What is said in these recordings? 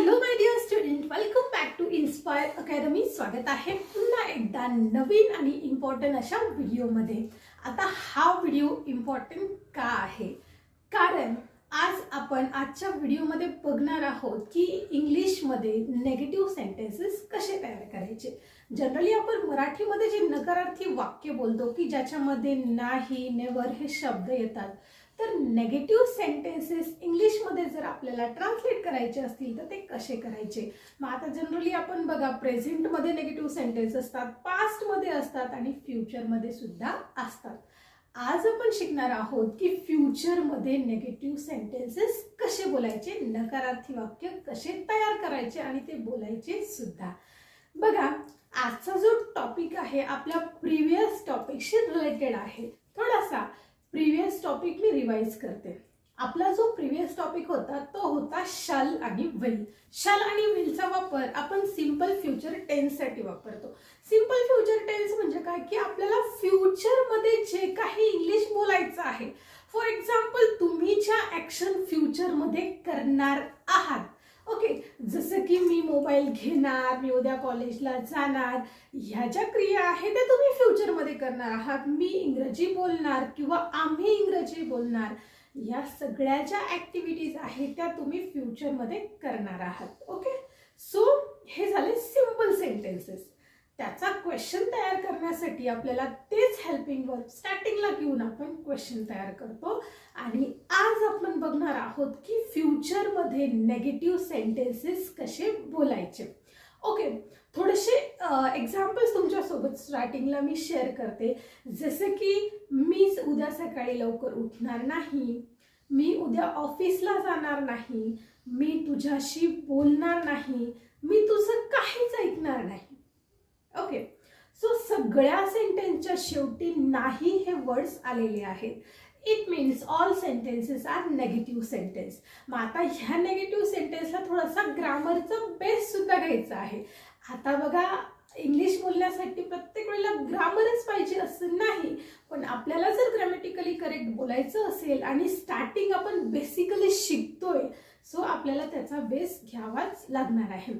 Hello my dear student welcome back to inspire academy स्वागत आहे पुन्हा एकदा नवीन आणि इम्पॉर्टंट अशा व्हिडिओमध्ये आता हा व्हिडिओ इम्पॉर्टंट का आहे? कारण आज आपण आजच्या व्हिडिओमध्ये बघणार आहोत की इंग्लिशमध्ये नेगेटिव्ह सेंटेन्सेस कसे तयार करायचे? जनरली आपण मराठीमध्ये जे नकारार्थी वाक्य बोलतो की ज्याच्यामध्ये नाही नेवर हे शब्द येतात. तर नेगेटिव्ह सेंटेन्सेस इंग्लिशमध्ये जर आपल्याला ट्रान्सलेट करायचे असतील तर ते कसे करायचे? मग आता जनरली आपण बघा प्रेझेंटमध्ये नेगेटिव्ह सेंटेन्स असतात पास्टमध्ये असतात आणि फ्युचरमध्ये सुद्धा असतात. आज आपण शिकणार आहोत की फ्युचरमध्ये नेगेटिव्ह सेंटेन्सेस कसे बोलायचे नकारार्थी वाक्य कसे तयार करायचे आणि ते बोलायचे सुद्धा. बघा आजचा जो टॉपिक आहे आपल्या प्रिव्हियस टॉपिकशी रिलेटेड आहे. थोडासा प्रिव्हियस टॉपिक मी रिवाइज करते. आपला जो प्रिव्हियस टॉपिक होता तो होता शाल आणि विल शाल आणि विलचा वापर आपण सिंपल फ्युचर टेन्ससाठी वापरतो. सिंपल फ्युचर टेन्स म्हणजे काय? की आपल्याला फ्युचरमध्ये जे काही इंग्लिश बोलायचं आहे. फॉर एक्झाम्पल तुम्ही ज्या ॲक्शन फ्युचरमध्ये करणार आहात ओके जसं की मी मोबाईल घेणार मी उद्या कॉलेजला जाणार ह्या ज्या क्रिया आहेत त्या तुम्ही फ्युचरमध्ये करणार आहात. मी इंग्रजी बोलणार किंवा आम्ही इंग्रजी बोलणार या सगळ्या ज्या ॲक्टिव्हिटीज आहेत त्या तुम्ही फ्युचरमध्ये करणार आहात. ओके? सो हे झाले सिंपल सेंटेन्सेस त्याचा क्वेश्चन तयार करण्यासाठी आपल्याला तेच हेल्पिंग वर्क स्टार्टिंगला घेऊन आपण क्वेश्चन तयार करतो. आणि आज आपण बघणार आहोत की फ्युचरमध्ये नेगेटिव्ह सेंटेन्सेस कसे बोलायचे. ओके थोडेसे एक्झाम्पल्स तुमच्यासोबत स्टार्टिंगला मी शेअर करते. जसे की मीच उद्या सकाळी लवकर उठणार नाही. मी उद्या ऑफिसला जाणार नाही. मी तुझ्याशी बोलणार नाही. मी तुझं काहीच ऐकणार नाही. ओके सो सगळ्या सेंटेन्सच्या शेवटी नाही हे वर्ड्स आलेले आहेत. It means all sentences are negative sentence मग आता ह्या नेगेटिव्ह सेंटेन्सला थोडासा ग्रामरचा बेस सुद्धा घ्यायचा आहे. आता बघा इंग्लिश बोलण्यासाठी प्रत्येक वेळेला ग्रामरच पाहिजे असं नाही. पण आपल्याला जर ग्रॅमॅटिकली करेक्ट बोलायचं असेल आणि स्टार्टिंग आपण बेसिकली शिकतोय सो आपल्याला त्याचा बेस घ्यावाच लागणार आहे.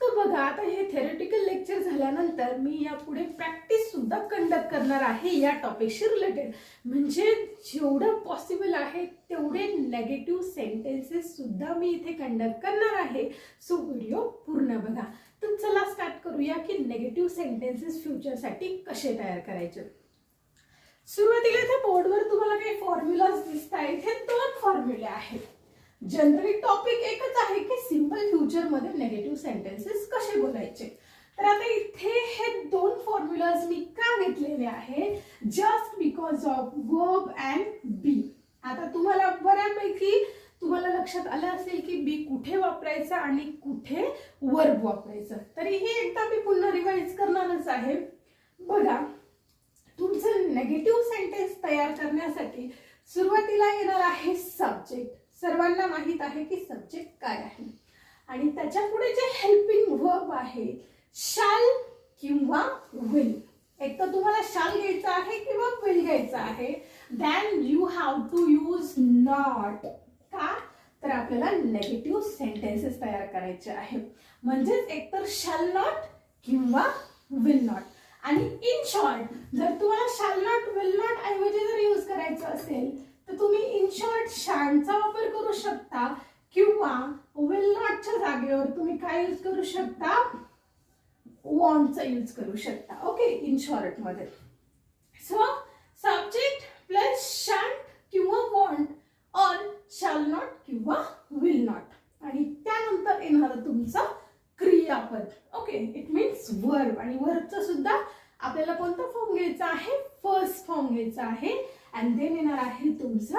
तर बघा आता हे थेरटिकल लेक्चर झाल्यानंतर मी यापुढे प्रॅक्टिस सुद्धा कंडक्ट करणार आहे या टॉपिकशी रिलेटेड म्हणजे जेवढं पॉसिबल आहे तेवढे नेगेटिव्ह सेंटेन्सेस सुद्धा मी इथे कंडक्ट करणार आहे. सो व्हिडिओ पूर्ण बघा. तर चला स्टार्ट करूया की नेगेटिव्ह सेंटेन्सेस फ्युचरसाठी कसे तयार करायचे. सुरुवातीला इथे बोर्डवर तुम्हाला काही फॉर्म्युलाज दिसत आहेत हे दोन फॉर्म्युले आहेत. जनरली टॉपिक एकच आहे की सिंपल फ्युचरमध्ये नेगेटिव्ह सेंटेन्सेस कसे बोलायचे? तर आता इथे हे दोन फॉर्म्युलाज मी का घेतलेले आहे? Just because of verb and be आता तुम्हाला बऱ्यापैकी तुम्हाला लक्षात आलं असेल की बी कुठे वापरायचं आणि कुठे वर्ब वापरायचं. तरी हे एकदा मी पुन्हा रिवाईज करणारच आहे. बघा तुमचं नेगेटिव्ह सेंटेन्स तयार करण्यासाठी सुरुवातीला येणार आहे सब्जेक्ट सर्वांना माहीत आहे की सब्जेक्ट काय आहे. आणि त्याच्या पुढे जे हेल्पिंग वर्ब आहे शाल किंवा विल एक तर तुम्हाला शाल घ्यायचा आहे किंवा विल घ्यायचा आहे. Then you have to use not का? तर आपल्याला नेगेटिव्ह सेंटेन्सेस तयार करायचे आहे म्हणजेच एकतर शाल नॉट किंवा विल नॉट आणि इन शॉर्ट जर तुम्हाला शाल नॉट विल नॉट ऐवजी जर यूज करायचं असेल तर तुम्ही इन शॉर्ट शानचा वापर करू शकता किंवा विल नॉटच्या जागेवर तुम्ही काय यूज करू शकता? वॉन्टचा यूज करू शकता. ओके इन शॉर्टमध्ये. सो सब्जेक्ट प्लस शान किंवा वॉन्ट ऑर शाल नॉट किंवा विल नॉट आणि त्यानंतर येणार तुमचं क्रियापद. ओके इट मीन्स वर्ब आणि वर्बचा सुद्धा आपल्याला कोणता फॉर्म घ्यायचा आहे? फर्स्ट फॉर्म घ्यायचा आहे. अँड देन येणार आहे तुमचं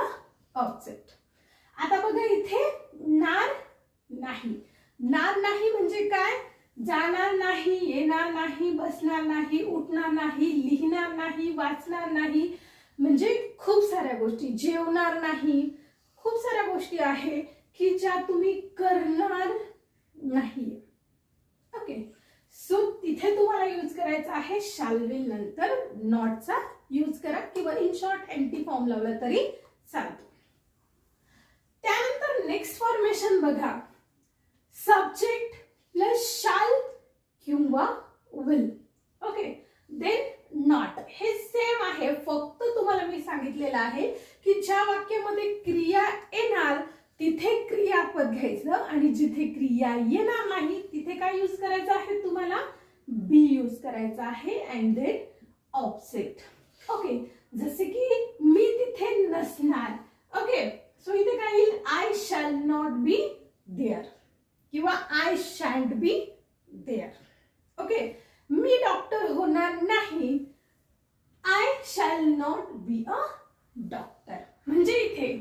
ऑब्जेक्ट आता बघा इथे नार नाही. नार नाही म्हणजे काय? जाणार नाही येणार नाही बसणार नाही उठणार नाही लिहिणार नाही वाचणार नाही. म्हणजे खूप साऱ्या गोष्टी. जेवणार नाही. खूप साऱ्या गोष्टी आहे की ज्या तुम्ही करणार नाही इथे तिथे तुम्हाला यूज करायचा आहे शालविल नंतर नॉटचा यूज करा किंवा इन शॉर्ट एम्प्टी फॉर्म लावला तरी चालतो. त्यानंतर नेक्स्ट फॉर्मेशन बघा. सब्जेक्ट प्लस शाल किंवा विल ओके देन नॉट हे सेम आहे. फक्त तुम्हाला मी सांगितलेलं आहे की ज्या वाक्यामध्ये क्रिया येणार तिथे क्रियापद घ्यायचं आणि जिथे क्रिया येणार नाही तिथे काय यूज करायचं आहे तुम्हाला? बी यूज करायचा आहे अँड देन ऑपसेट ओके जसे की मी तिथे नसणार. ओके सो इथे काय येईल? I shall not be there किंवा I shan't be there okay me doctor होणार नाही. I shall not be a doctor म्हणजे इथे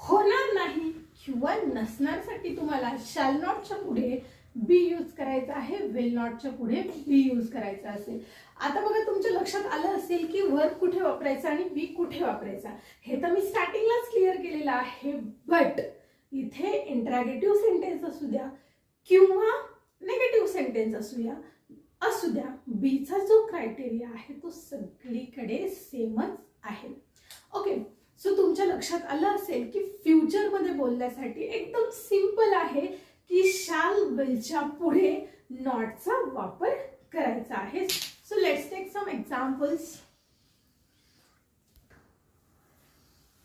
होणार नाही किंवा नसण्यासाठी तुम्हाला शॅल नॉटच्या पुढे बी यूज करायचं आहे विल नॉटच्या पुढे बी यूज करायचं असेल. आता बघा तुमच्या लक्षात आलं असेल की वर्क कुठे वापरायचा आणि बी कुठे वापरायचा. हे तर मी स्टार्टिंगलाच क्लिअर केलेलं आहे बट इथे इंट्रॅगेटिव्ह सेंटेन्स असू द्या किंवा नेगेटिव्ह सेंटेन्स असू द्या असू द्या बीचा जो क्रायटेरिया आहे तो सगळीकडे सेमच आहे. ओके सो तुमच्या लक्षात आलं असेल की फ्युचरमध्ये बोलण्यासाठी एकदम सिंपल आहे की शाल विलच्या पुढे नॉटचा वापर करायचा आहे. So let's take some examples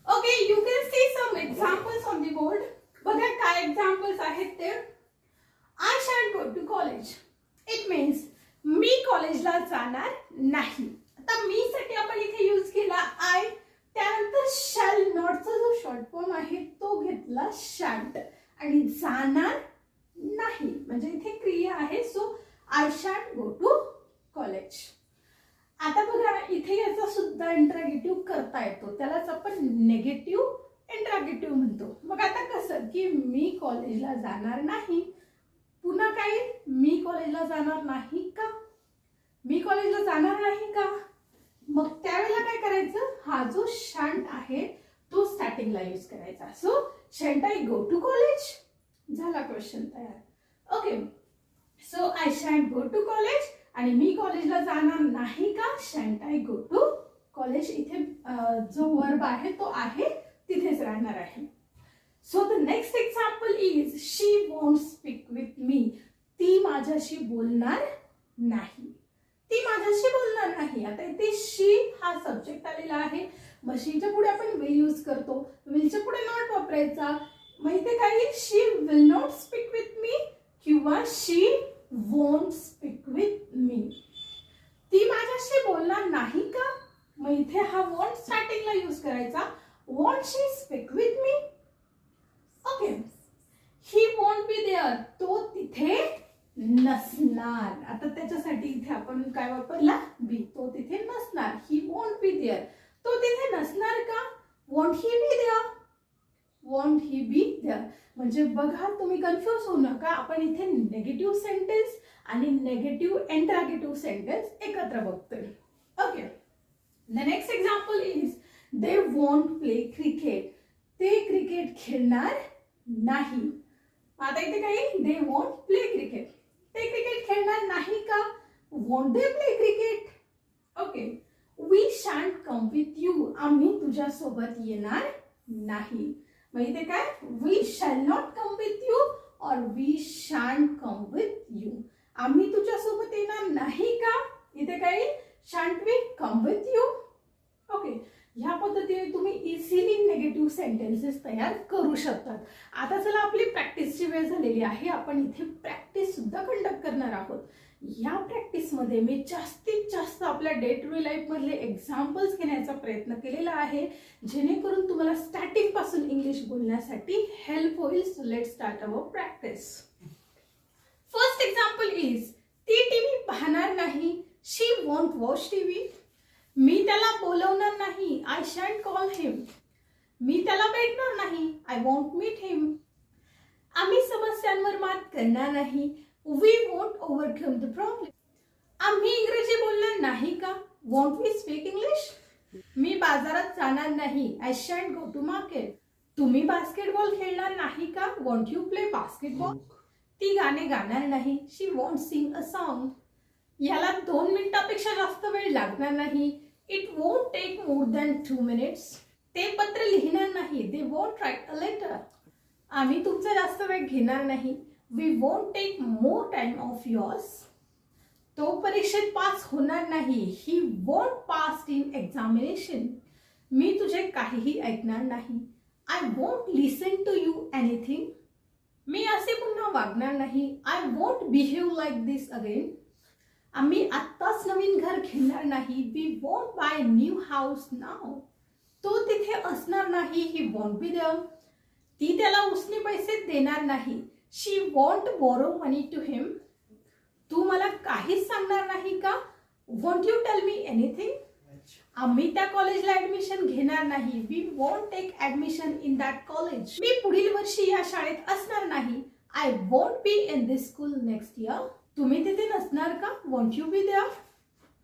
okay you can see some examples on the board बघा काय एक्झाम्पल्स आहेत ते. I shall go to college it means मी कॉलेजला जाणार नाही. आता मी साठी आपण इथे यूज केला आय त्यानंतर शॅल नॉटचा जो शॉर्ट फॉर्म आहे तो घेतला शॅन्ट आणि जाणार नाही म्हणजे इथे क्रिया आहे so I shan't go to college आता बघा इथे याचा सुद्धा इंट्रागेटिव्ह करता येतो. त्यालाच आपण नेगेटिव्ह इंट्रागेटिव्ह म्हणतो. मग आता कसं की मी कॉलेजला जाणार नाही पुन्हा काही मी कॉलेजला जाणार नाही का? मी कॉलेजला जाणार नाही का? मग त्यावेळेला काय करायचं? हा जो शांत आहे तो स्टार्टिंगला यूज करायचा. So shan't I go to college झाला क्वेश्चन तयार. Okay so I shan't go to college आणि मी कॉलेजला जाणार नाही का? Shan't I go to college इथे जो वर्ब आहे तो आहे तिथेच राहणार आहे. So the next example is she won't speak with me ती माझ्याशी बोलणार नाही. ती माझ्याशी बोलणार नाही. आता इथे शी हा सब्जेक्ट आलेला आहे. मशीनच्या पुढे आपण विल यूज करतो. विलच्या पुढे नॉट वापरायचा. मग इथे काही she will not speak with me किंवा she won't speak with me ती माझ्याशी बोलणार नाही का मग इथे हा वॉन्ट स्टार्टिंगला यूज करायचा won't she speak with me okay he won't be there तो तिथे नसणार आता त्याच्यासाठी इथे आपण काय वापरला बी तो तिथे नसणार ही वॉन्ट बी देअर तो तिथे नसणार का won't he be there won't he be there म्हणजे बघा तुम्ही कन्फ्युज होऊ नका. आपण इथे नेगेटिव्ह सेंटेन्स आणि नेगेटिव्ह एंट्रागेटिव्ह सेंटेन्स एकत्र बघतोय. Okay the next example is they won't play cricket ते क्रिकेट खेळणार नाही. आता इथे काही दे वॉन्ट प्ले क्रिकेट ते क्रिकेट खेळणार नाही का? Won't they play cricket okay we shan't come with you आम्ही तुझ्यासोबत येणार नाही. मग इथे काय? We shall not come with you or we shan't come with you आम्ही तुझ्यासोबत येणार नाही का? इथे काय? Shan't we come with you okay ह्या पद्धतीने तुम्ही इझिली नेगेटिव्ह सेंटेन्सेस तयार करू शकतात. आता चला आपली प्रॅक्टिसची वेळ झालेली आहे. आपण इथे प्रॅक्टिस सुद्धा कंडक्ट करणार आहोत. या प्रॅक्टिसमध्ये मी जास्तीत जास्त आपल्या डे टू डे लाईफमधले एक्झाम्पल्स घेण्याचा प्रयत्न केलेला आहे. जेणेकरून तुम्हाला स्टार्टिंगपासून इंग्लिश बोलण्यासाठी हेल्प होईल. So let start our practice first example is ती टीव्ही पाहणार नाही. शी वॉन्ट वॉच टीव्ही मी त्याला बोलवणार नाही. आय शॅन्ट कॉल हिम मी त्याला भेटणार नाही. आय वॉन्ट मीट हिम आम्ही समस्यांवर मात करणार नाही. We won't overcome the problem आम्ही इंग्रजी बोलणार नाही का? वॉन्ट वी स्पीक इंग्लिश मी बाजारात जाणार नाही. I shan't go to market तुम्ही बास्केटबॉल खेळणार नाही का? वॉन्ट यू प्ले बास्केटबॉल ती गाणे गाणार नाही. She won't sing a song याला दोन मिनिटापेक्षा जास्त वेळ लागणार नाही. It won't take more than two minutes ते पत्र लिहिणार नाही. They won't write a letter आम्ही तुमचा जास्त वेळ घेणार नाही. We won't take more time of yours तो परीक्षेत पास होणार नाही. He won't pass in examination मी तुझे काहीही ऐकणार नाही. I won't listen to you anything मी असे पुन्हा वागणार नाही. I won't behave like this again आम्ही आत्ताच नवीन घर घेणार नाही. We won't buy new house now तो तिथे असणार नाही. ही वॉन्ट बी देअर ती त्याला उसने पैसे देणार नाही. She won't borrow money to him तू मला काहीच सांगणार नाही का? Won't you tell me anything आम्ही त्या कॉलेजला ऍडमिशन घेणार नाही. We won't take admission in that college मी पुढील वर्षी या शाळेत असणार नाही. I won't be in this school next year तुम्ही तिथे नसणार का? वॉन्ट यू बी देअर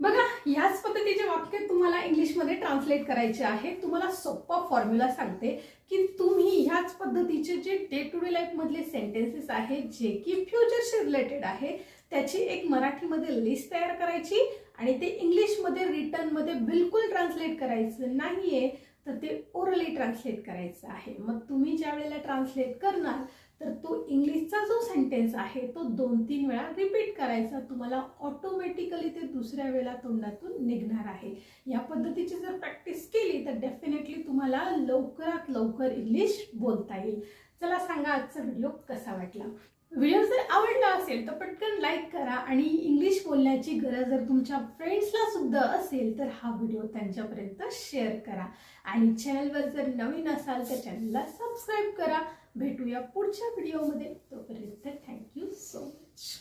बघा ह्याच पद्धतीचे वाक्य तुम्हाला इंग्लिशमध्ये ट्रान्सलेट करायचे आहे. तुम्हाला सोप्पा फॉर्म्युला सांगते की तुम्ही ह्याच पद्धतीचे जे डे टू डे लाईफमधले सेंटेन्सेस आहेत जे की फ्युचरशी रिलेटेड आहे त्याची एक मराठीमध्ये लिस्ट तयार करायची आणि ते इंग्लिशमध्ये रिटर्नमध्ये बिलकुल ट्रान्सलेट करायचं नाहीये तर ते ओरली ट्रान्सलेट करायचं आहे. मग तुम्ही ज्या वेळेला ट्रान्सलेट करणार तर तो इंग्लिशचा जो सेंटेन्स आहे तो दोन तीन वेळा रिपीट करायचा. तुम्हाला ऑटोमॅटिकली ते दुसऱ्या वेळेला तोंडातून निघणार आहे. या पद्धतीची जर प्रॅक्टिस केली तर डेफिनेटली तुम्हाला लवकरात लवकर इंग्लिश बोलता येईल. चला सांगा आजचा व्हिडिओ कसा वाटला? व्हिडिओ जर आवडला असेल तर पटकन लाईक करा आणि इंग्लिश बोलण्याची गरज जर तुमच्या फ्रेंड्सला सुद्धा असेल तर हा व्हिडिओ त्यांच्यापर्यंत शेअर करा. आणि चॅनलवर जर नवीन असाल तर चॅनलला सबस्क्राईब करा. भेटूया पुढच्या व्हिडिओमध्ये तोपर्यंत थँक्यू सो मच